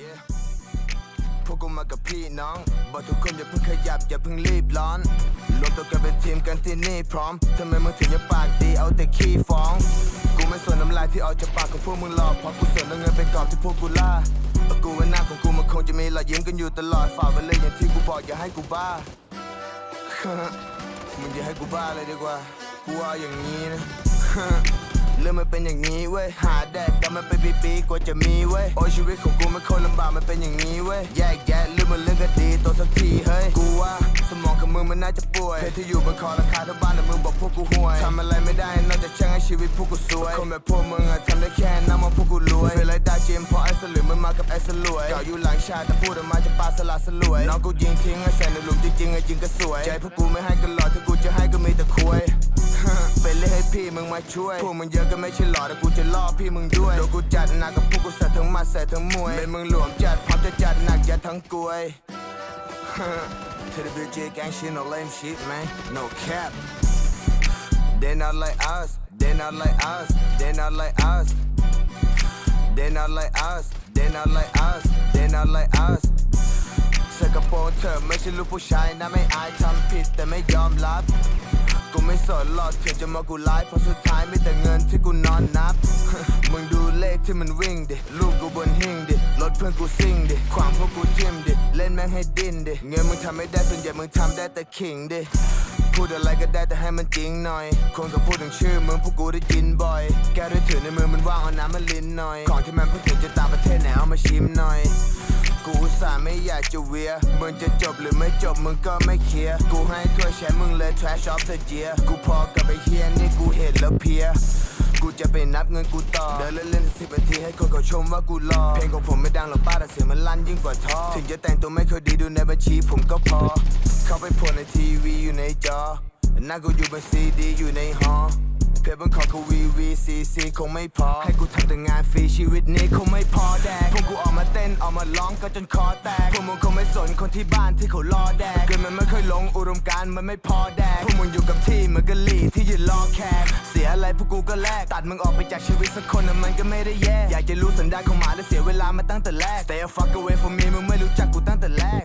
Yeah พวกกูมากับพี่น้อง บอกทุกคนอย่าเพิ่งขยับอย่าเพิ่งรีบร้อน รวมตัวกันเป็นทีมกันที่นี่พร้อม ทำไมมึงถึงยังปากดีเอาแต่ขี้ฟ้อง กูไม่สนน้ำลายที่ออกจากปากของพวกมึงหรอกเพราะกูสนเอาเงินเป็นกอบที่พวกกูล่าเอากูว่าหน้าของกูมันคงจะมีรอยยิ้มกันอยู่ตลอดฝ่าไปเลยอย่างที่กูบอกอย่าให้กูบ้า มึงอย่าให้กูบ้าเลยดีกว่า กูว่าอย่างนี้นะ เรื่องมันเป็นอย่างนี้เว้ยหาแดกกันมันเป็นปีๆกว่าจะมีเว้ยโอ้ชีวิตของกูมันโคตรลำบากมันเป็นอย่างนี้เว้ยแยกแยะเรื่องมันเรื่องก็ดีตัวสักทีเฮ้ยกูว่าสมองของมึงมันน่าจะป่วยเพศที่อยู่บนคอราคาเท่าบ้านแต่มึงบอกพวกกูห่วยทำอะไรไม่ได้นอกจากช่างให้ชีวิตพวกกูสวยคนแบบพวกมึงอะทำได้แค่นั่งมองพวกกูรวยเฟลไรได้เจมพราะไอ้สลือมันมากับไอ้สลวยเก่าอยู่หลังชาติแต่พูดออกมาจะปาสลาสลวยน้องกูยิงทิ้งไอ้แสนในหลุมจริงๆไอ้ยิงก็สวยใจพวกกูไม่ให้กันหรอกถ้ากูจะให้ก็มีแต่คุย เล่นให้พี่มึงมาช่วยพวกมึงเยอะก็ไม่ใช่หลอแต่กูจะล่อพี่มึงด้วยโดนกูจัดหนักกับพวกกูใส่ทั้งมัดใส่ทั้งมวยเป็นมึงหลวมจัดพร้อมจะจัดหนักยัดทั้งกลวย To the BG gang shit no lame shit man no cap They not like us They not like us They not like us They not like us They not like us They not like us ใส่กระโปรงเธอไม่ใช่ลูกผู้ชายนะไม่อายทำผิดแต่ไม่ยอมรับ ไม่สนหรอกถึงจะมากูไลฟ์เพราะสุดท้ายไมีแต่เงินที่กูนอนนับ มึงดูเลขที่มันวิ่งดิ ลูกกูบนหิ้งดิ รถเพื่อนกูซิ่งดิ ความพวกกูทิมดิ เล่นแม่งให้ดิ้นดิ เงินมึงทำไม่ได้ส่วนใหญ่มึงทำได้แต่ขิงดิ พูดอะไรก็ได้แต่ให้มันจริงหน่อย คนก็พูดถึงชื่อมึงพวกกูได้ยินบ่อย แก้ด้วยถือในมือมันว่างเอาน้ำมาลิ้นหน่อย ของที่มันเพิ่งถึงจะต่างประเทศไหนเอามาชิมหน่อย กูอุตส่าห์ไม่อยากจะเวียมึงจะจบหรือไม่จบมึงก็ไม่เคลียร์กูให้ถ้วยแชมป์มึงเลย trash off the year กูพอกับไอ้เฮียนี่กูเห็นแล้วเพียกูจะไปนับเงินกูต่อ เดินเล่นๆสิบนาทีให้คนเขาชมว่ากูรอเพลงของผมไม่ดังหรอกป้าแต่เสียงมันลั่นยิ่งกว่าท่อ ถึงจะแต่งตัวไม่ค่อยดีดูในบัญชีผมก็พอ เข้าไปโพสในทีวีอยู่ในจอหน้ากูอยู่บนซีดีอยู่ในหอเพชรบนคอกูวีวีซีซีคงไม่พอ ให้กูทำแต่งานฟรีชีวิตนี้คงไม่พอแดกพวกกูออก นออกมาร้องก็จนคอแตกพวกมึงคงไม่สนคนที่บ้านที่เขารอแดกเกินมันไม่ค่อยลงอุดมการณ์มันไม่พอแดกพวกมึงอยู่กับที่เหมือนกะลีที่ยืนรอแขกเสียอะไรพวกกูก็แลกตัดมึงออกไปจากชีวิตสักคนน่ะมันก็ไม่ได้แย่อยากจะรู้สันดานของหมาและเสียเวลามาตั้งแต่แรกแต่ fuck away from me มึงไม่รู้จักกูตั้งแต่แรก